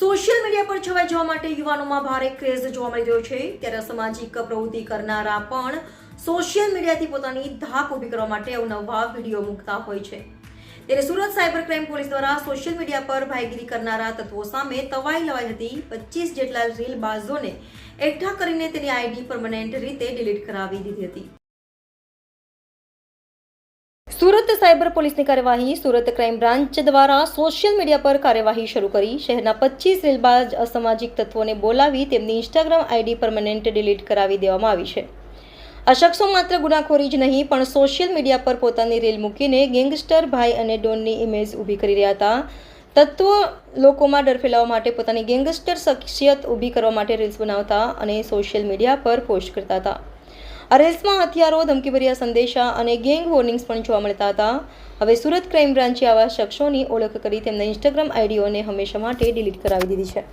Social media પર છવાઈ જવા માટે યુવાનોમાં ભારે ક્રેઝ જોવા મળી રહ્યો છે. ત્યારે સામાજિક પ્રવૃત્તિ કરનારા પણ સોશિયલ મીડિયાથી પોતાની ધાક ઊભી કરવા માટે અવનવા વીડિયો મૂકતા હોય છે. ત્યારે સુરત સાયબર ક્રાઇમ પોલીસ દ્વારા સોશિયલ મીડિયા પર ભાઈગીરી કરનારા તત્વો સામે તવાઈ લવાઈ હતી. પચીસ જેટલા રીલ બાઝોને એકઠા કરીને તેની આઈડી પરમનેન્ટ રીતે ડિલીટ કરાવી દીધી હતી. સુરત સાયબર પોલીસની કાર્યવાહી સુરત ક્રાઇમ બ્રાન્ચ દ્વારા સોશિયલ મીડિયા પર કાર્યવાહી શરૂ કરી. શહેરના પચીસ રેલબાજ અસામાજિક તત્વોને બોલાવી તેમની ઇન્સ્ટાગ્રામ આઈડી પરમનન્ટ ડિલીટ કરાવી દેવામાં આવી છે. આ શખ્સો માત્ર ગુનાખોરી જ નહીં, પણ સોશિયલ મીડિયા પર પોતાની રીલ મૂકીને ગેંગસ્ટર ભાઈ અને ડોનની ઇમેજ ઊભી કરી રહ્યા હતા. તત્વો લોકોમાં ડર ફેલાવવા માટે પોતાની ગેંગસ્ટર શખ્સિયત ઊભી કરવા માટે રીલ્સ બનાવતા અને સોશિયલ મીડિયા પર પોસ્ટ કરતા હતા. રીલ્સમાં હથિયારો, ધમકીભર્યા સંદેશા અને ગેંગ વોર્નિંગ્સ પણ જોવા મળતા હતા. હવે સુરત ક્રાઇમ બ્રાન્ચે આવા શખ્સોની ઓળખ કરી તેમના ઇન્સ્ટાગ્રામ આઈડીઓને હંમેશા માટે ડિલીટ કરાવી દીધી છે.